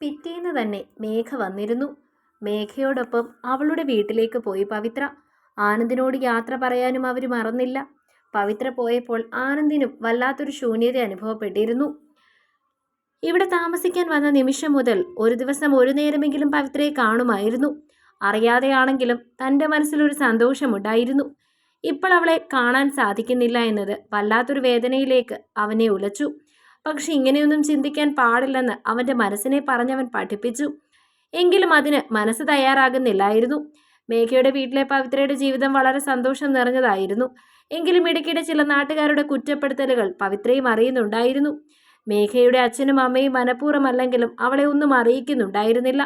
പിറ്റേന്ന് തന്നെ മേഘ വന്നിരുന്നു. മേഘയോടൊപ്പം അവളുടെ വീട്ടിലേക്ക് പോയി പവിത്ര. ആനന്ദിനോട് യാത്ര പറയാനും അവർ മറന്നില്ല. പവിത്ര പോയപ്പോൾ ആനന്ദിനും വല്ലാത്തൊരു ശൂന്യത അനുഭവപ്പെട്ടിരുന്നു. ഇവിടെ താമസിക്കാൻ വന്ന നിമിഷം മുതൽ ഒരു ദിവസം ഒരു നേരമെങ്കിലും പവിത്രയെ കാണുമായിരുന്നു. അറിയാതെയാണെങ്കിലും തന്റെ മനസ്സിലൊരു സന്തോഷമുണ്ടായിരുന്നു. ഇപ്പോൾ അവളെ കാണാൻ സാധിക്കുന്നില്ല എന്നത് വല്ലാത്തൊരു വേദനയിലേക്ക് അവനെ ഉലച്ചു. പക്ഷെ ഇങ്ങനെയൊന്നും ചിന്തിക്കാൻ പാടില്ലെന്ന് അവന്റെ മനസ്സിനെ പറഞ്ഞവൻ പഠിപ്പിച്ചു. എങ്കിലും അതിന് മനസ്സ് തയ്യാറാകുന്നില്ലായിരുന്നു. മേഘയുടെ വീട്ടിലെ പവിത്രയുടെ ജീവിതം വളരെ സന്തോഷം നിറഞ്ഞതായിരുന്നു. എങ്കിലും ഇടയ്ക്കിടെ ചില നാട്ടുകാരുടെ കുറ്റപ്പെടുത്തലുകൾ പവിത്രയും അറിയുന്നുണ്ടായിരുന്നു. മേഘയുടെ അച്ഛനും അമ്മയും മനഃപൂർവമല്ലെങ്കിലും അവളെ ഒന്നും അറിയിക്കുന്നുണ്ടായിരുന്നില്ല.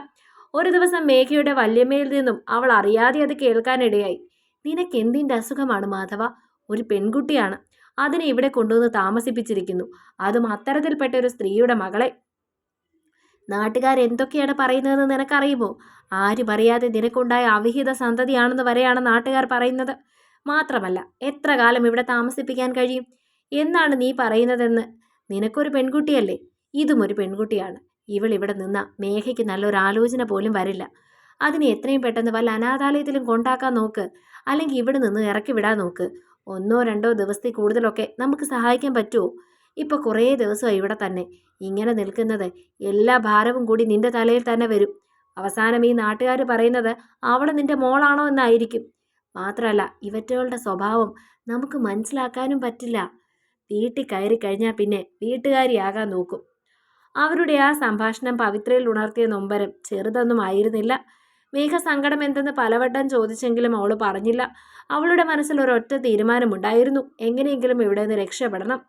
ഒരു ദിവസം മേഘയുടെ വല്യമ്മയിൽ നിന്നും അവൾ അറിയാതെ അത് കേൾക്കാനിടയായി. നിനക്ക് എന്തിന്റെ അസുഖമാണ് മാധവ? ഒരു പെൺകുട്ടിയാണ്. അതിനെ ഇവിടെ കൊണ്ടുവന്ന് താമസിപ്പിച്ചിരിക്കുന്നു. അതും അത്തരത്തിൽപ്പെട്ട ഒരു സ്ത്രീയുടെ മകളെ. നാട്ടുകാർ എന്തൊക്കെയാണ് പറയുന്നതെന്ന് നിനക്കറിയുമോ? ആരും അറിയാതെ നിനക്കുണ്ടായ അവിഹിത സന്തതിയാണെന്ന് വരെയാണ് നാട്ടുകാർ പറയുന്നത്. മാത്രമല്ല എത്ര കാലം ഇവിടെ താമസിപ്പിക്കാൻ കഴിയും? എന്നാണ് നീ പറയുന്നതെന്ന് നിനക്കൊരു പെൺകുട്ടിയല്ലേ? ഇതും ഒരു പെൺകുട്ടിയാണ്. ഇവൾ ഇവിടെ നിന്ന മേഘയ്ക്ക് നല്ലൊരു ആലോചന പോലും വരില്ല. അതിനെ എത്രയും പെട്ടെന്ന് വല്ല അനാഥാലയത്തിലും കൊണ്ടാക്കാൻ നോക്ക്. അല്ലെങ്കിൽ ഇവിടെ നിന്ന് ഇറക്കി വിടാൻ നോക്ക്. ഒന്നോ രണ്ടോ ദിവസത്തിൽ കൂടുതലൊക്കെ നമുക്ക് സഹായിക്കാൻ പറ്റുമോ ഇപ്പോൾ കുറേ ദിവസമായി ഇവിടെ തന്നെ. ഇങ്ങനെ നിൽക്കുന്നത് എല്ലാ ഭാരവും കൂടി നിന്റെ തലയിൽ തന്നെ വരും. അവസാനം ഈ നാട്ടുകാർ പറയുന്നത് അവളെ നിന്റെ മോളാണോ എന്നായിരിക്കും. മാത്രമല്ല ഇവറ്റകളുടെ സ്വഭാവം നമുക്ക് മനസ്സിലാക്കാനും പറ്റില്ല. വീട്ടിൽ കയറി കഴിഞ്ഞാൽ പിന്നെ വീട്ടുകാരിയാകാൻ നോക്കും. അവരുടെ ആ സംഭാഷണം പവിത്രയിൽ ഉണർത്തിയ നൊമ്പരം ചെറുതൊന്നും ആയിരുന്നില്ല. മേഘ സങ്കടം എന്തെന്ന് പലവട്ടം ചോദിച്ചെങ്കിലും അവൾ പറഞ്ഞില്ല. അവളുടെ മനസ്സിൽ ഒരൊറ്റ തീരുമാനമുണ്ടായിരുന്നു. എങ്ങനെയെങ്കിലും ഇവിടെ നിന്ന് രക്ഷപ്പെടണം.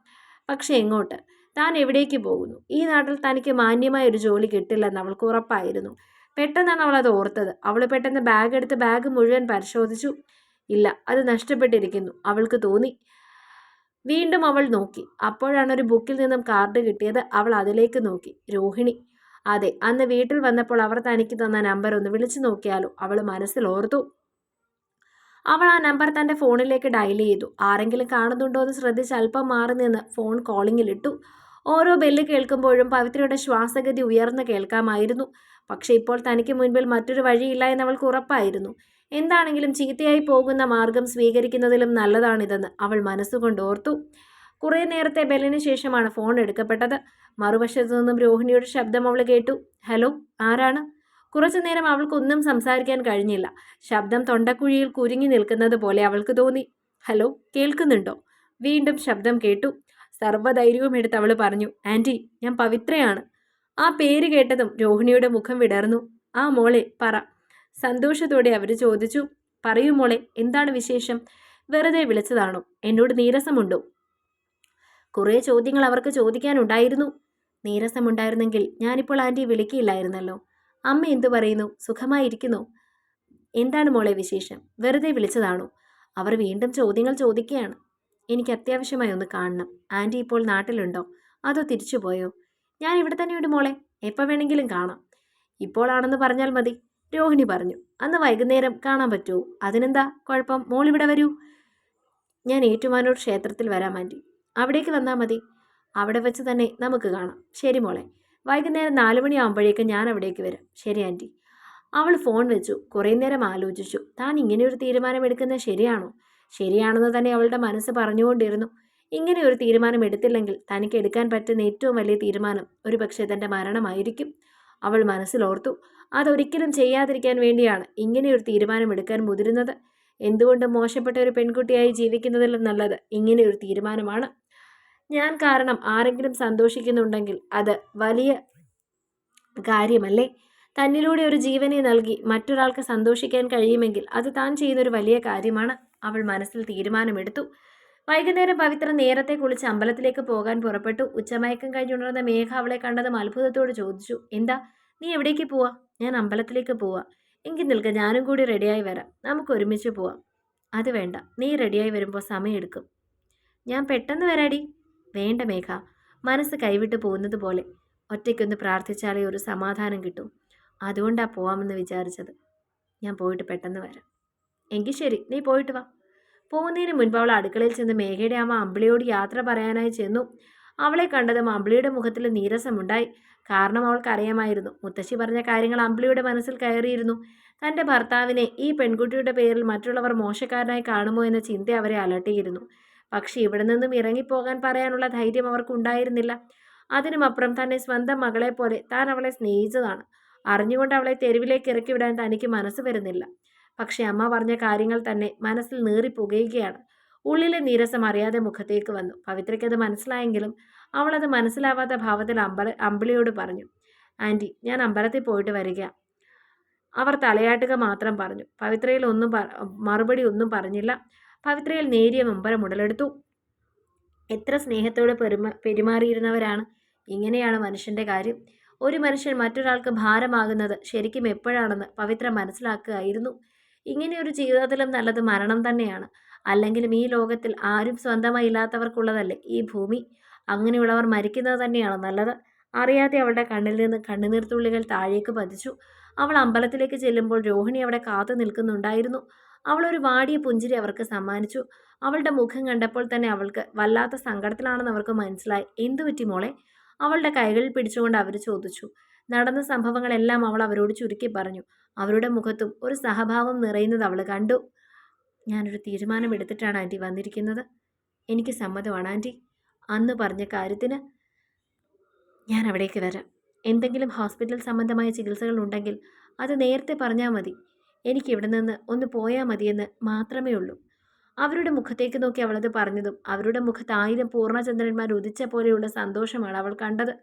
പക്ഷെ എങ്ങോട്ട്? താൻ എവിടേക്ക് പോകുന്നു? ഈ നാട്ടിൽ തനിക്ക് മാന്യമായ ഒരു ജോലി കിട്ടില്ലെന്ന് അവൾക്ക് ഉറപ്പായിരുന്നു. പെട്ടെന്നാണ് അവൾ അത് ഓർത്തത്. അവൾ പെട്ടെന്ന് ബാഗ് എടുത്ത് ബാഗ് മുഴുവൻ പരിശോധിച്ചു. ഇല്ല അത് നഷ്ടപ്പെട്ടിരിക്കുന്നു. അവൾക്ക് തോന്നി. വീണ്ടും അവൾ നോക്കി. അപ്പോഴാണ് ഒരു ബുക്കിൽ നിന്നും കാർഡ് കിട്ടിയത്. അവൾ അതിലേക്ക് നോക്കി. രോഹിണി. അതെ അന്ന് വീട്ടിൽ വന്നപ്പോൾ അവർ തനിക്ക് തന്ന നമ്പർ ഒന്ന് വിളിച്ചു നോക്കിയാലോ? അവൾ മനസ്സിൽ ഓർത്തു. അവൾ ആ നമ്പർ തന്റെ ഫോണിലേക്ക് ഡയൽ ചെയ്തു. ആരെങ്കിലും കാണുന്നുണ്ടോ എന്ന് ശ്രദ്ധിച്ച് അല്പം മാറി നിന്ന് ഫോൺ കോളിങ്ങിലിട്ടു ഓരോ ബെല്ല് കേൾക്കുമ്പോഴും പവിത്രയുടെ ശ്വാസഗതി ഉയർന്ന് കേൾക്കാമായിരുന്നു. പക്ഷേ ഇപ്പോൾ തനിക്ക് മുൻപിൽ മറ്റൊരു വഴിയില്ല എന്ന് അവൾക്ക് ഉറപ്പായിരുന്നു. എന്താണെങ്കിലും ചീത്തയായി പോകുന്ന മാർഗം സ്വീകരിക്കുന്നതിലും നല്ലതാണിതെന്ന് അവൾ മനസ്സുകൊണ്ട് ഓർത്തു. കുറേ നേരത്തെ ബെല്ലിന് ശേഷമാണ് ഫോൺ എടുക്കപ്പെട്ടത്. മറുവശത്തു നിന്നും രോഹിണിയുടെ ശബ്ദം അവൾ കേട്ടു. ഹലോ ആരാണ്? കുറച്ചു നേരം അവൾക്കൊന്നും സംസാരിക്കാൻ കഴിഞ്ഞില്ല. ശബ്ദം തൊണ്ടക്കുഴിയിൽ കുരുങ്ങി നിൽക്കുന്നത് പോലെ അവൾക്ക് തോന്നി. ഹലോ കേൾക്കുന്നുണ്ടോ? വീണ്ടും ശബ്ദം കേട്ടു. സർവധൈര്യവും എടുത്ത് അവൾ പറഞ്ഞു ആന്റി ഞാൻ പവിത്രയാണ്. ആ പേര് കേട്ടതും രോഹിണിയുടെ മുഖം വിടർന്നു. ആ മോളെ പറ. സന്തോഷത്തോടെ അവർ ചോദിച്ചു പറയൂ മോളെ എന്താണ് വിശേഷം? വെറുതെ വിളിച്ചതാണോ? എന്നോട് നീരസമുണ്ടോ? കുറേ ചോദ്യങ്ങൾ അവർക്ക് ചോദിക്കാനുണ്ടായിരുന്നു. നീരസമുണ്ടായിരുന്നെങ്കിൽ ഞാനിപ്പോൾ ആന്റി വിളിക്കില്ലായിരുന്നല്ലോ അമ്മ എന്തു പറയുന്നു? സുഖമായിരിക്കുന്നു? എന്താണ് മോളെ വിശേഷം? വെറുതെ വിളിച്ചതാണോ? അവർ വീണ്ടും ചോദ്യങ്ങൾ ചോദിക്കുകയാണ്. എനിക്ക് അത്യാവശ്യമായി ഒന്ന് കാണണം. ആന്റി ഇപ്പോൾ നാട്ടിലുണ്ടോ? അതോ തിരിച്ചു പോയോ? ഞാൻ ഇവിടെ തന്നെയുണ്ട് മോളെ. എപ്പോൾ വേണമെങ്കിലും കാണാം. ഇപ്പോളാണെന്ന് പറഞ്ഞാൽ മതി. രോഹിണി പറഞ്ഞു. അന്ന് വൈകുന്നേരം കാണാൻ പറ്റുമോ? അതിനെന്താ? കുഴപ്പം. മോൾ ഇവിടെ വരൂ. ഞാൻ ഏറ്റുമാനൂർ ക്ഷേത്രത്തിൽ വരാൻ ആന്റി അവിടേക്ക് വന്നാൽ മതി. അവിടെ വെച്ച് തന്നെ നമുക്ക് കാണാം. ശരി മോളെ. വൈകുന്നേരം നാല് മണിയാകുമ്പോഴേക്കും ഞാൻ അവിടേക്ക് വരാം. ശരി ആന്റി അവൾ ഫോൺ വെച്ചു. കുറേ നേരം ആലോചിച്ചു. താൻ ഇങ്ങനെ ഒരു തീരുമാനം എടുക്കുന്നത് ശരിയാണോ? ശരിയാണെന്ന് തന്നെ അവളുടെ മനസ്സ് പറഞ്ഞുകൊണ്ടിരുന്നു. ഇങ്ങനെ ഒരു തീരുമാനം എടുത്തില്ലെങ്കിൽ തനിക്ക് എടുക്കാൻ പറ്റുന്ന ഏറ്റവും വലിയ തീരുമാനം ഒരു പക്ഷേ തന്റെ മരണമായിരിക്കും. അവൾ മനസ്സിലോർത്തു. അതൊരിക്കലും ചെയ്യാതിരിക്കാൻ വേണ്ടിയാണ് ഇങ്ങനെ ഒരു തീരുമാനം എടുക്കാൻ മുതിരുന്നത്. എന്തുകൊണ്ടും മോശപ്പെട്ട ഒരു പെൺകുട്ടിയായി ജീവിക്കുന്നതിലും നല്ലത് ഇങ്ങനെ ഒരു തീരുമാനമാണ്? ഞാൻ കാരണം ആരെങ്കിലും സന്തോഷിക്കുന്നുണ്ടെങ്കിൽ അത് വലിയ കാര്യമല്ലേ? തന്നിലൂടെ ഒരു ജീവനെ നൽകി മറ്റൊരാൾക്ക് സന്തോഷിക്കാൻ കഴിയുമെങ്കിൽ അത് താൻ ചെയ്യുന്നൊരു വലിയ കാര്യമാണ് അവൾ മനസ്സിൽ തീരുമാനമെടുത്തു. വൈകുന്നേരം പവിത്ര നേരത്തെ കുളിച്ച് അമ്പലത്തിലേക്ക് പോകാൻ പുറപ്പെട്ടു. ഉച്ചമയക്കം കഴിഞ്ഞുണർന്ന മേഘ അവളെ കണ്ടതും അത്ഭുതത്തോട് ചോദിച്ചു എന്താ? നീ എവിടേക്ക് പോവാ? ഞാൻ അമ്പലത്തിലേക്ക് പോവാ. എങ്കിൽ നിൽക്ക ഞാനും കൂടി റെഡിയായി വരാം. നമുക്ക് ഒരുമിച്ച് പോവാം. അത് വേണ്ട. നീ റെഡിയായി വരുമ്പോൾ സമയമെടുക്കും. ഞാൻ പെട്ടെന്ന് വരാടി. വേണ്ട മേഘ മനസ്സ് കൈവിട്ട് പോകുന്നത് പോലെ. ഒറ്റയ്ക്കൊന്ന് പ്രാർത്ഥിച്ചാലേ ഒരു സമാധാനം കിട്ടും. അതുകൊണ്ടാ പോവാമെന്ന് വിചാരിച്ചത്. ഞാൻ പോയിട്ട് പെട്ടെന്ന് വരാം. എങ്കിൽ ശരി നീ പോയിട്ട് വാ. പോകുന്നതിന് മുൻപ് അവൾ അടുക്കളയിൽ ചെന്ന് മേഘയുടെ അമ്മ അമ്പിളിയോട് യാത്ര പറയാനായി ചെന്നു. അവളെ കണ്ടതും അമ്പിളിയുടെ മുഖത്തിൽ നീരസമുണ്ടായി. കാരണം അവൾക്കറിയാമായിരുന്നു. മുത്തശ്ശി പറഞ്ഞ കാര്യങ്ങൾ അമ്പിളിയുടെ മനസ്സിൽ കയറിയിരുന്നു. തന്റെ ഭർത്താവിനെ ഈ പെൺകുട്ടിയുടെ പേരിൽ മറ്റുള്ളവർ മോശക്കാരനായി കാണുമോ എന്ന ചിന്ത അവരെ അലട്ടിയിരുന്നു. പക്ഷേ ഇവിടെ നിന്നും ഇറങ്ങിപ്പോകാൻ പറയാനുള്ള ധൈര്യം അവർക്കുണ്ടായിരുന്നില്ല. അതിനുമപ്പുറം തന്നെ സ്വന്തം മകളെ പോലെ താൻ അവളെ സ്നേഹിച്ചതാണ്. അറിഞ്ഞുകൊണ്ട് അവളെ തെരുവിലേക്ക് ഇറക്കി വിടാൻ തനിക്ക് മനസ്സ് വരുന്നില്ല. പക്ഷെ അമ്മ പറഞ്ഞ കാര്യങ്ങൾ തന്നെ മനസ്സിൽ നീറി പുകയുകയാണ് ഉള്ളിലെ നീരസം അറിയാതെ മുഖത്തേക്ക് വന്നു. പവിത്രയ്ക്കത് മനസ്സിലായെങ്കിലും അവളത് മനസ്സിലാവാത്ത ഭാവത്തിൽ അമ്പല അമ്പിളിയോട് പറഞ്ഞു ആന്റി ഞാൻ അമ്പലത്തിൽ പോയിട്ട് വരിക. അവർ തലയാട്ടുക മാത്രം പറഞ്ഞു. പവിത്രയിൽ ഒന്നും മറുപടി ഒന്നും പറഞ്ഞില്ല. പവിത്രയിൽ നേരിയ മമ്പരം ഉടലെടുത്തു. എത്ര സ്നേഹത്തോടെ പെരുമ പെരുമാറിയിരുന്നവരാണ്. ഇങ്ങനെയാണ് മനുഷ്യന്റെ കാര്യം. ഒരു മനുഷ്യൻ മറ്റൊരാൾക്ക് ഭാരമാകുന്നത് ശരിക്കും എപ്പോഴാണെന്ന് പവിത്ര മനസ്സിലാക്കുകയായിരുന്നു. ഇങ്ങനെയൊരു ജീവിതത്തിലും നല്ലത് മരണം തന്നെയാണ്. അല്ലെങ്കിലും ഈ ലോകത്തിൽ ആരും സ്വന്തമായി ഇല്ലാത്തവർക്കുള്ളതല്ലേ ഈ ഭൂമി? അങ്ങനെയുള്ളവർ മരിക്കുന്നത് തന്നെയാണ് നല്ലത്? അറിയാതെ അവളുടെ കണ്ണിൽ നിന്ന് കണ്ണുനീർത്തുള്ളികൾ താഴേക്ക് പതിച്ചു. അവൾ അമ്പലത്തിലേക്ക് ചെല്ലുമ്പോൾ രോഹിണി അവിടെ കാത്തു നിൽക്കുന്നുണ്ടായിരുന്നു. അവൾ ഒരു വാടിയ പുഞ്ചിരി അവർക്ക് സമ്മാനിച്ചു. അവളുടെ മുഖം കണ്ടപ്പോൾ തന്നെ അവൾക്ക് വല്ലാത്ത സങ്കടത്തിലാണെന്ന് അവർക്ക് മനസ്സിലായി. എന്തു പറ്റി മോളെ? അവളുടെ കൈകളിൽ പിടിച്ചുകൊണ്ട് അവർ ചോദിച്ചു. നടന്ന സംഭവങ്ങളെല്ലാം അവൾ അവരോട് ചുരുക്കി പറഞ്ഞു. അവരുടെ മുഖത്തും ഒരു സഹഭാവം നിറയുന്നത് അവൾ കണ്ടു. ഞാനൊരു തീരുമാനം എടുത്തിട്ടാണ് ആന്റി വന്നിരിക്കുന്നത്. എനിക്ക് സമ്മതമാണ് ആന്റി അന്ന് പറഞ്ഞ കാര്യത്തിന് ഞാൻ അവിടേക്ക് വരാം. എന്തെങ്കിലും ഹോസ്പിറ്റൽ സംബന്ധമായ ചികിത്സകൾ ഉണ്ടെങ്കിൽ അത് നേരത്തെ പറഞ്ഞാൽ മതി. എനിക്ക് ഇവിടെ നിന്ന് ഒന്ന് പോയാൽ മതിയെന്ന് മാത്രമേ ഉള്ളൂ. അവരുടെ മുഖത്തേക്ക് നോക്കി അവളത് പറഞ്ഞതും അവരുടെ മുഖത്ത് ആയിരം പൂർണചന്ദ്രന്മാർ ഉദിച്ച പോലെയുള്ള സന്തോഷമാണ് അവൾ കണ്ടത്.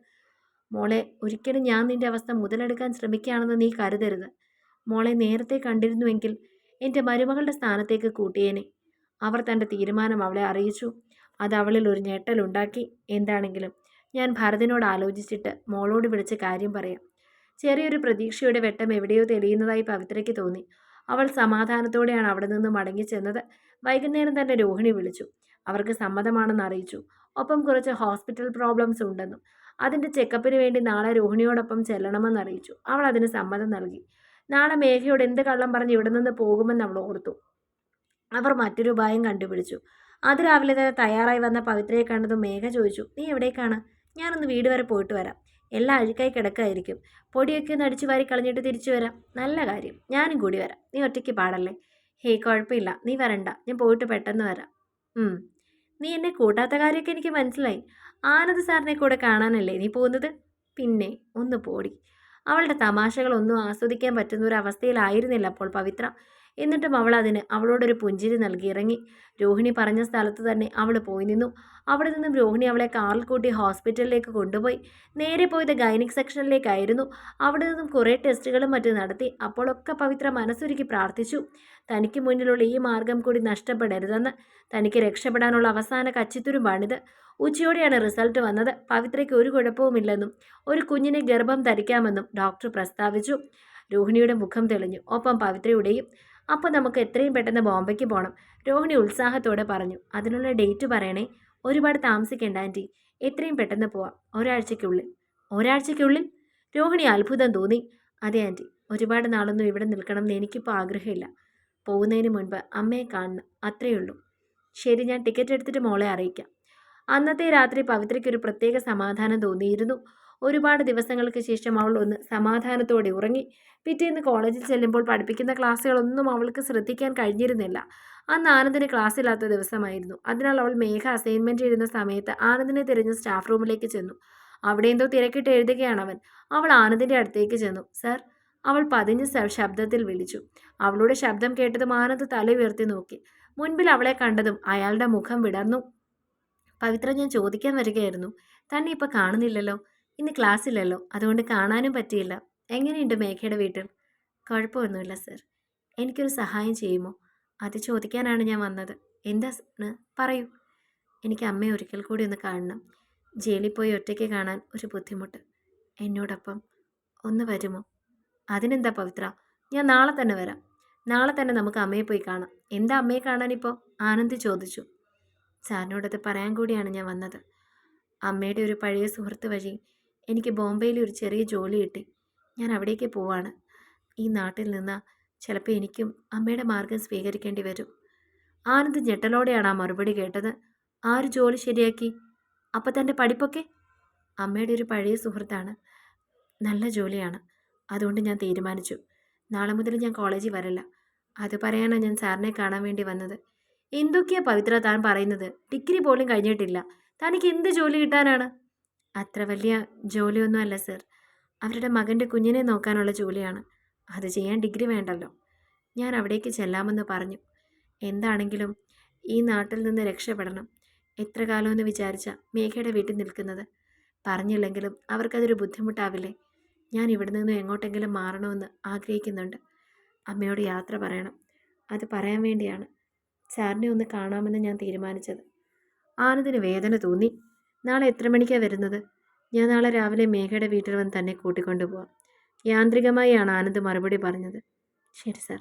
മോളെ ഒരിക്കലും ഞാൻ നിന്റെ അവസ്ഥ മുതലെടുക്കാൻ ശ്രമിക്കുകയാണെന്ന് നീ കരുതരുത്. മോളെ നേരത്തെ കണ്ടിരുന്നുവെങ്കിൽ എന്റെ മരുമകളുടെ സ്ഥാനത്തേക്ക് കൂട്ടിയേനെ. അവർ തന്റെ തീരുമാനം അവളെ അറിയിച്ചു. അത് അവളിൽ ഒരു ഞെട്ടലുണ്ടാക്കി. എന്താണെങ്കിലും ഞാൻ ഭരതനോട് ആലോചിച്ചിട്ട് മോളോട് വിളിച്ച് കാര്യം പറയാം. ചെറിയൊരു പ്രതീക്ഷയുടെ വെട്ടം എവിടെയോ തെളിയുന്നതായി പവിത്രയ്ക്ക് തോന്നി. അവൾ സമാധാനത്തോടെയാണ് അവിടെ നിന്ന് മടങ്ങി ചെന്നത്. വൈകുന്നേരം തന്നെ രോഹിണി വിളിച്ചു. അവർക്ക് സമ്മതമാണെന്ന് അറിയിച്ചു. ഒപ്പം കുറച്ച് ഹോസ്പിറ്റൽ പ്രോബ്ലംസ് ഉണ്ടെന്നും അതിന്റെ ചെക്കപ്പിന് വേണ്ടി നാളെ രോഹിണിയോടൊപ്പം ചെല്ലണമെന്ന് അറിയിച്ചു. അവൾ അതിന് സമ്മതം നൽകി. നാളെ മേഘയോട് എന്ത് കള്ളം പറഞ്ഞ് ഇവിടെ നിന്ന് പോകുമെന്ന് അവൾ ഓർത്തു. അവർ മറ്റൊരു ഉപായം കണ്ടുപിടിച്ചു. അത് രാവിലെ തന്നെ തയ്യാറായി വന്ന പവിത്രയെ കണ്ടതും മേഘ ചോദിച്ചു നീ എവിടേക്കാണ്? ഞാനൊന്ന് വീട് വരെ പോയിട്ട് വരാം. എല്ലാം അഴുക്കായി കിടക്കായിരിക്കും. പൊടിയൊക്കെ ഒന്ന് അടിച്ചു വാരി കളഞ്ഞിട്ട് തിരിച്ചു വരാം. നല്ല കാര്യം. ഞാനും കൂടി വരാം. നീ ഒറ്റയ്ക്ക് പാടല്ലേ? ഹേയ് കുഴപ്പമില്ല. നീ വരണ്ട. ഞാൻ പോയിട്ട് പെട്ടെന്ന് വരാം. നീ എന്നെ കൂട്ടാത്ത കാര്യമൊക്കെ എനിക്ക് മനസ്സിലായി. ആനന്ദ് സാറിനെ കൂടെ കാണാനല്ലേ നീ പോകുന്നത്? പിന്നെ ഒന്ന് പോടി. അവളുടെ തമാശകളൊന്നും ആസ്വദിക്കാൻ പറ്റുന്ന ഒരു അവസ്ഥയിലായിരുന്നില്ല അപ്പോൾ പവിത്ര. എന്നിട്ടും അവൾ അതിന് അവളോടൊരു പുഞ്ചിരി നൽകി. ഇറങ്ങി. രോഹിണി പറഞ്ഞ സ്ഥലത്ത് തന്നെ അവൾ പോയി നിന്നു. അവിടെ നിന്നും രോഹിണി അവളെ കാറിൽ കൂട്ടി ഹോസ്പിറ്റലിലേക്ക് കൊണ്ടുപോയി. നേരെ പോയത് ഗൈനിക് സെക്ഷനിലേക്കായിരുന്നു. അവിടെ നിന്നും കുറേ ടെസ്റ്റുകളും മറ്റും നടത്തി. അപ്പോഴൊക്കെ പവിത്ര മനസ്സൊരുക്കി പ്രാർത്ഥിച്ചു. തനിക്ക് മുന്നിലുള്ള ഈ മാർഗം കൂടി നഷ്ടപ്പെടരുതെന്ന്. തനിക്ക് രക്ഷപ്പെടാനുള്ള അവസാന കച്ചിത്തുരുമ്പാണിത് ഉച്ചയോടെയാണ് റിസൾട്ട് വന്നത്. പവിത്രയ്ക്ക് ഒരു കുഴപ്പവുമില്ലെന്നും ഒരു കുഞ്ഞിനെ ഗർഭം ധരിക്കാമെന്നും ഡോക്ടർ പ്രസ്താവിച്ചു. രോഹിണിയുടെ മുഖം തെളിഞ്ഞു. ഒപ്പം പവിത്രയുടെയും അപ്പോൾ നമുക്ക് എത്രയും പെട്ടെന്ന് ബോംബെക്ക് പോകണം രോഹിണി ഉത്സാഹത്തോടെ പറഞ്ഞു. അതിനുള്ള ഡേറ്റ് പറയണേ. ഒരുപാട് താമസിക്കേണ്ട ആന്റി എത്രയും പെട്ടെന്ന് പോവാം. ഒരാഴ്ചയ്ക്കുള്ളിൽ. ഒരാഴ്ചയ്ക്കുള്ളിൽ? രോഹിണി അത്ഭുതം തോന്നി. അതെ ആന്റി ഒരുപാട് നാളൊന്നും ഇവിടെ നിൽക്കണം എന്ന് എനിക്കിപ്പോൾ ആഗ്രഹമില്ല. പോകുന്നതിന് മുൻപ് അമ്മയെ കാണണം. അത്രയേ ഉള്ളൂ. ശരി ഞാൻ ടിക്കറ്റ് എടുത്തിട്ട് മോളെ അറിയിക്കാം. അന്നത്തെ രാത്രി പവിത്രയ്ക്ക് ഒരു പ്രത്യേക സമാധാനം തോന്നിയിരുന്നു. ഒരുപാട് ദിവസങ്ങൾക്ക് ശേഷം അവൾ ഒന്ന് സമാധാനത്തോടെ ഉറങ്ങി. പിറ്റേന്ന് കോളേജിൽ ചെല്ലുമ്പോൾ പഠിപ്പിക്കുന്ന ക്ലാസ്സുകളൊന്നും അവൾക്ക് ശ്രദ്ധിക്കാൻ കഴിഞ്ഞിരുന്നില്ല. അന്ന് ആനന്ദിന് ക്ലാസ് ഇല്ലാത്ത ദിവസമായിരുന്നു. അതിനാൽ അവൾ മേഘ അസൈൻമെന്റ് എഴുതുന്ന സമയത്ത് ആനന്ദിനെ തിരഞ്ഞ് സ്റ്റാഫ് റൂമിലേക്ക് ചെന്നു. അവിടെ എന്തോ തിരക്കിട്ട് എഴുതുകയാണ് അവൻ അവൾ ആനന്ദിന്റെ അടുത്തേക്ക് ചെന്നു. സർ അവൾ പതിഞ്ഞ ശബ്ദത്തിൽ വിളിച്ചു. അവളുടെ ശബ്ദം കേട്ടതും ആനന്ദ് തല ഉയർത്തി നോക്കി. മുൻപിൽ അവളെ കണ്ടതും അയാളുടെ മുഖം വിടർന്നു. പവിത്ര ഞാൻ ചോദിക്കാൻ വരികയായിരുന്നു. തന്നെ ഇപ്പം കാണുന്നില്ലല്ലോ. ഇന്ന് ക്ലാസ്സില്ലല്ലോ. അതുകൊണ്ട് കാണാനും പറ്റിയില്ല. എങ്ങനെയുണ്ട് മേഘയുടെ വീട്ടിൽ? കുഴപ്പമൊന്നുമില്ല സർ. എനിക്കൊരു സഹായം ചെയ്യുമോ? അത് ചോദിക്കാനാണ് ഞാൻ വന്നത്. എന്താ പറയൂ. എനിക്ക് അമ്മയെ ഒരിക്കൽ കൂടി ഒന്ന് കാണണം. ജയിലിൽ പോയി ഒറ്റയ്ക്ക് കാണാൻ ഒരു ബുദ്ധിമുട്ട്. എന്നോടൊപ്പം ഒന്ന് വരുമോ? അതിനെന്താ പവിത്ര? ഞാൻ നാളെ തന്നെ വരാം. നാളെ തന്നെ നമുക്ക് അമ്മയെ പോയി കാണാം. എന്താ അമ്മയെ കാണാനിപ്പോൾ ആനന്ദി ചോദിച്ചു. സാറിനോടത് പറയാൻ കൂടിയാണ് ഞാൻ വന്നത്. അമ്മയുടെ ഒരു പഴയ സുഹൃത്ത് വഴി എനിക്ക് ബോംബെയിൽ ഒരു ചെറിയ ജോലി കിട്ടി. ഞാൻ അവിടേക്ക് പോവാണ്. ഈ നാട്ടിൽ നിന്ന് ചിലപ്പോൾ എനിക്കും അമ്മയുടെ മാർഗം സ്വീകരിക്കേണ്ടി വരും. ആനന്ദ് ഞെട്ടലോടെയാണ് ആ മറുപടി കേട്ടത്. ആര് ജോലി ശരിയാക്കി. അപ്പോൾ തന്റെ പഠിപ്പൊക്കെ? അമ്മയുടെ ഒരു പഴയ സുഹൃത്താണ്. നല്ല ജോലിയാണ്. അതുകൊണ്ട് ഞാൻ തീരുമാനിച്ചു. നാളെ മുതൽ ഞാൻ കോളേജിൽ വരില്ല. അത് പറയാനാണ് ഞാൻ സാറിനെ കാണാൻ വേണ്ടി വന്നത്. എന്തൊക്കെയാ പവിത്ര താൻ പറയുന്നത്? ഡിഗ്രി പോലും കഴിഞ്ഞിട്ടില്ല. തനിക്ക് എന്ത് ജോലി കിട്ടാനാണ്? അത്ര വലിയ ജോലിയൊന്നും അല്ല സർ. അവരുടെ മകന്റെ കുഞ്ഞിനെ നോക്കാനുള്ള ജോലിയാണ്. അത് ചെയ്യാൻ ഡിഗ്രി വേണ്ടല്ലോ. ഞാൻ അവിടേക്ക് ചെല്ലാമെന്ന് പറഞ്ഞു. എന്താണെങ്കിലും ഈ നാട്ടിൽ നിന്ന് രക്ഷപ്പെടണം. എത്ര കാലമെന്ന് വിചാരിച്ച മേഘയുടെ വീട്ടിൽ നിൽക്കുന്നത്. പറഞ്ഞില്ലെങ്കിലും അവർക്കതൊരു ബുദ്ധിമുട്ടാവില്ലേ? ഞാൻ ഇവിടെ നിന്ന് എങ്ങോട്ടെങ്കിലും മാറണമെന്ന് ആഗ്രഹിക്കുന്നുണ്ട്. അമ്മയോട് യാത്ര പറയണം. അത് പറയാൻ വേണ്ടിയാണ്. സാറിനെ ഒന്ന് കാണാമെന്ന് ഞാൻ തീരുമാനിച്ചത്. ആനന്ദിന് വേദന തോന്നി. നാളെ എത്ര മണിക്കാണ് വരുന്നത്? ഞാൻ നാളെ രാവിലെ മേഘയുടെ വീട്ടിൽ വന്ന് തന്നെ കൂട്ടിക്കൊണ്ടു പോവാം. യാന്ത്രികമായാണ് ആനന്ദ് മറുപടി പറഞ്ഞത്. ശരി സാർ.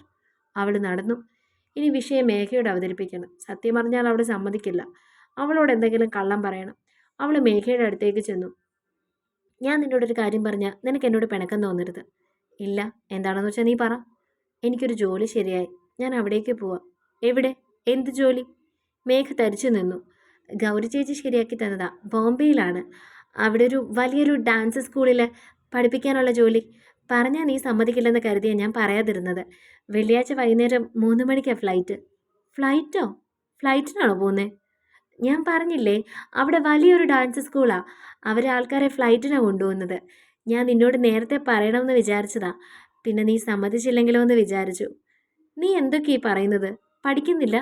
അവൾ നടന്നു. ഇനി വിഷയം മേഘയോട് അവതരിപ്പിക്കണം. സത്യം പറഞ്ഞാൽ അവൾ സമ്മതിക്കില്ല. അവളോട് എന്തെങ്കിലും കള്ളം പറയണം. അവൾ മേഘയുടെ അടുത്തേക്ക് ചെന്നു. ഞാൻ നിന്നോടൊരു കാര്യം പറഞ്ഞാൽ നിനക്ക് എന്നോട് പിണക്കം തോന്നരുത്. ഇല്ല എന്താണെന്ന് വെച്ചാൽ നീ പറ. എനിക്കൊരു ജോലി ശരിയായി. ഞാൻ അവിടേക്ക് പോവാം. എവിടെ? എന്ത് ജോലി? മേഘ തരിച്ചു നിന്നു. ഗൗരി ചേച്ചി ശരിയാക്കി തന്നതാ. ബോംബെയിലാണ്. അവിടെ ഒരു വലിയൊരു ഡാൻസ് സ്കൂളിൽ പഠിപ്പിക്കാനുള്ള ജോലി. പറഞ്ഞാൽ നീ സമ്മതിക്കില്ലെന്ന് കരുതിയാണ് ഞാൻ പറയാതിരുന്നത്. വെള്ളിയാഴ്ച വൈകുന്നേരം മൂന്ന് മണിക്കാണ് ഫ്ലൈറ്റ് ഫ്ലൈറ്റോ ഫ്ലൈറ്റിനാണോ പോകുന്നത് ഞാൻ പറഞ്ഞില്ലേ അവിടെ വലിയൊരു ഡാൻസ് സ്കൂളാണ് അവരെ ആൾക്കാരെ ഫ്ലൈറ്റിനാണ് കൊണ്ടുപോകുന്നത് ഞാൻ നിന്നോട് നേരത്തെ പറയണമെന്ന് വിചാരിച്ചതാ. പിന്നെ നീ സമ്മതിച്ചില്ലെങ്കിലോ എന്ന് വിചാരിച്ചു. നീ എന്തൊക്കെയാ പറയുന്നത്? പഠിക്കുന്നില്ല?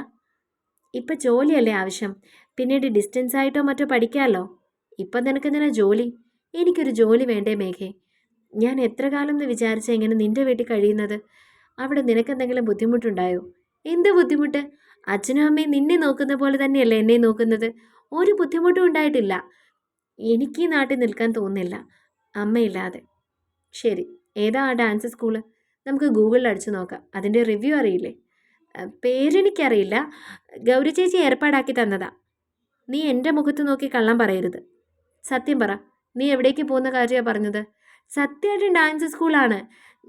ഇപ്പം ജോലിയല്ലേ ആവശ്യം? പിന്നീട് ഡിസ്റ്റൻസ് ആയിട്ടോ മറ്റോ പഠിക്കാമല്ലോ ഇപ്പം നിനക്കെന്തിനാ ജോലി? എനിക്കൊരു ജോലി വേണ്ടേ മേഘേ. ഞാൻ എത്ര കാലം എന്ന് വിചാരിച്ച ഇങ്ങനെ നിന്റെ വീട്ടിൽ കഴിയുന്നത്? അവിടെ നിനക്ക് നിനക്കെന്തെങ്കിലും ബുദ്ധിമുട്ടുണ്ടായോ? എന്ത് ബുദ്ധിമുട്ട്? അച്ഛനും അമ്മയും നിന്നെ നോക്കുന്ന പോലെ തന്നെയല്ലേ എന്നെ നോക്കുന്നത്? ഒരു ബുദ്ധിമുട്ടും ഉണ്ടായിട്ടില്ല. എനിക്ക് ഈ നാട്ടിൽ നിൽക്കാൻ തോന്നുന്നില്ല. അമ്മയില്ലാതെ. ശരി ഏതാ ആ ഡാൻസ് സ്കൂൾ നമുക്ക് ഗൂഗിളിൽ അടിച്ചു നോക്കാം. അതിന്റെ റിവ്യൂ അറിയില്ലേ? പേരെനിക്കറിയില്ല. ഗൗരി ചേച്ചി ഏർപ്പാടാക്കി തന്നതാ. നീ എന്റെ മുഖത്ത് നോക്കി കള്ളം പറയരുത്. സത്യം പറ നീ എവിടേക്ക് പോകുന്ന കാര്യമാണ് പറഞ്ഞത്? സത്യമായിട്ടും ഡാൻസ് സ്കൂളാണ്.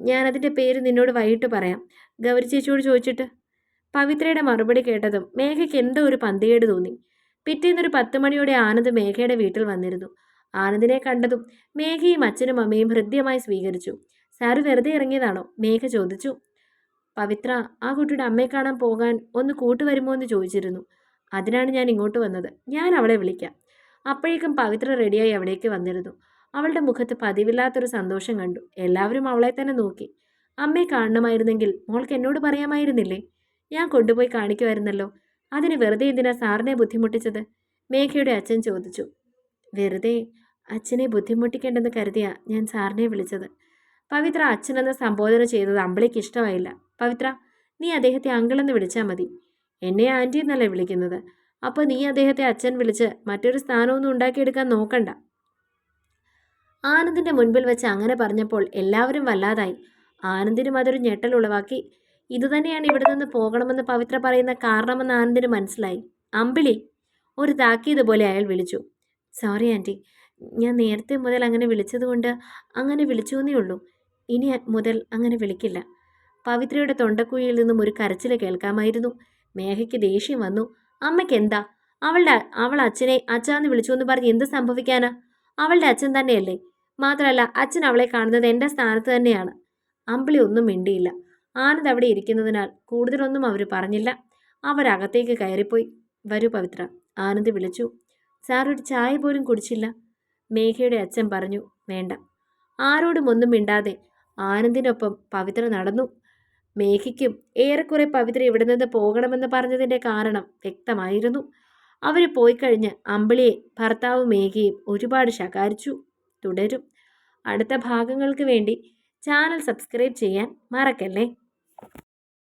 ഞാനതിന്റെ പേര് നിന്നോട് വൈകിട്ട് പറയാം. ഗൗരി ചേച്ചിയോട് ചോദിച്ചിട്ട്. പവിത്രയുടെ മറുപടി കേട്ടതും മേഘയ്ക്ക് എന്തോ ഒരു പന്തികേട് തോന്നി. പിറ്റേന്നൊരു പത്ത് മണിയോടെ ആനന്ദ് മേഘയുടെ വീട്ടിൽ വന്നിരുന്നു. ആനന്ദിനെ കണ്ടതും മേഘയും അച്ഛനും അമ്മയും ഹൃദ്യമായി സ്വീകരിച്ചു. സാറ് വെറുതെ ഇറങ്ങിയതാണോ? മേഘ ചോദിച്ചു. പവിത്ര ആ കുട്ടിയുടെ അമ്മയെ കാണാൻ പോകാൻ ഒന്ന് കൂട്ടുവരുമോ എന്ന് ചോദിച്ചിരുന്നു. അതിനാണ് ഞാൻ ഇങ്ങോട്ട് വന്നത്. ഞാൻ അവളെ വിളിക്കാം. അപ്പോഴേക്കും പവിത്ര റെഡിയായി അവിടേക്ക് വന്നിരുന്നു. അവളുടെ മുഖത്ത് പതിവില്ലാത്തൊരു സന്തോഷം കണ്ടു. എല്ലാവരും അവളെ തന്നെ നോക്കി. അമ്മയെ കാണണമായിരുന്നെങ്കിൽ മോൾക്ക് എന്നോട് പറയാമായിരുന്നില്ലേ? ഞാൻ കൊണ്ടുപോയി കാണിക്കുമായിരുന്നല്ലോ. അതിന് വെറുതെ എന്തിനാ സാറിനെ ബുദ്ധിമുട്ടിച്ചത്? മേഘയുടെ അച്ഛൻ ചോദിച്ചു. വെറുതെ അച്ഛനെ ബുദ്ധിമുട്ടിക്കേണ്ടെന്ന് കരുതിയാ ഞാൻ സാറിനെ വിളിച്ചത്. പവിത്ര അച്ഛനെന്ന് സംബോധന ചെയ്തത് അമ്പിളിക്ക് ഇഷ്ടമായില്ല. പവിത്ര നീ അദ്ദേഹത്തെ അങ്കിളെന്ന് വിളിച്ചാൽ മതി. എന്നെ ആന്റി എന്നല്ലേ വിളിക്കുന്നത്? അപ്പോൾ നീ അദ്ദേഹത്തെ അച്ഛൻ വിളിച്ച് മറ്റൊരു സ്ഥാനമൊന്നും ഉണ്ടാക്കിയെടുക്കാൻ നോക്കണ്ട. ആനന്ദിന്റെ മുൻപിൽ വെച്ച് അങ്ങനെ പറഞ്ഞപ്പോൾ എല്ലാവരും വല്ലാതായി. ആനന്ദിനും അതൊരു ഞെട്ടൽ ഉളവാക്കി. ഇതുതന്നെയാണ് ഇവിടെ നിന്ന് പോകണമെന്ന് പവിത്ര പറയുന്ന കാരണമെന്ന് ആനന്ദിന് മനസ്സിലായി. അമ്പിളി ഒരു താക്കീത് പോലെ അയാൾ വിളിച്ചു. സോറി ആന്റി ഞാൻ നേരത്തെ മുതൽ അങ്ങനെ വിളിച്ചതുകൊണ്ട് അങ്ങനെ വിളിച്ചു എന്നേ ഉള്ളൂ. ഇനി മുതൽ അങ്ങനെ വിളിക്കില്ല. പവിത്രയുടെ തൊണ്ടക്കുഴിയിൽ നിന്നും ഒരു കരച്ചിൽ കേൾക്കാമായിരുന്നു. മേഘയ്ക്ക് ദേഷ്യം വന്നു. അമ്മയ്ക്ക് എന്താ അവളുടെ അവൾ അച്ഛനെ അച്ഛാന്ന് വിളിച്ചു എന്ന് പറഞ്ഞ് എന്ത് സംഭവിക്കാനാ? അവളുടെ അച്ഛൻ തന്നെയല്ലേ? മാത്രമല്ല അച്ഛൻ അവളെ കാണുന്നത് എന്റെ സ്ഥാനത്ത് തന്നെയാണ്. അമ്പിളി ഒന്നും മിണ്ടിയില്ല. ആനന്ദ് അവിടെ ഇരിക്കുന്നതിനാൽ കൂടുതലൊന്നും അവർ പറഞ്ഞില്ല. അവരകത്തേക്ക് കയറിപ്പോയി. വരൂ പവിത്ര ആനന്ദ് വിളിച്ചു. സാർ ഒരു ചായ പോലും കുടിച്ചില്ല. മേഘയുടെ അച്ഛൻ പറഞ്ഞു വേണ്ട. ആരോടും ഒന്നും മിണ്ടാതെ ആനന്ദിനൊപ്പം പവിത്ര നടന്നു. മേഘയ്ക്കും ഏറെക്കുറെ പവിത്ര ഇവിടെ നിന്ന് പോകണമെന്ന് പറഞ്ഞതിന്റെ കാരണം വ്യക്തമായിരുന്നു. അവർ പോയി കഴിഞ്ഞ് അമ്പിളിയെ ഭർത്താവ് മേഘയും ഒരുപാട് ശകാരിച്ചു. തുടരും. അടുത്ത ഭാഗങ്ങൾക്ക് വേണ്ടി ചാനൽ സബ്സ്ക്രൈബ് ചെയ്യാൻ മറക്കല്ലേ?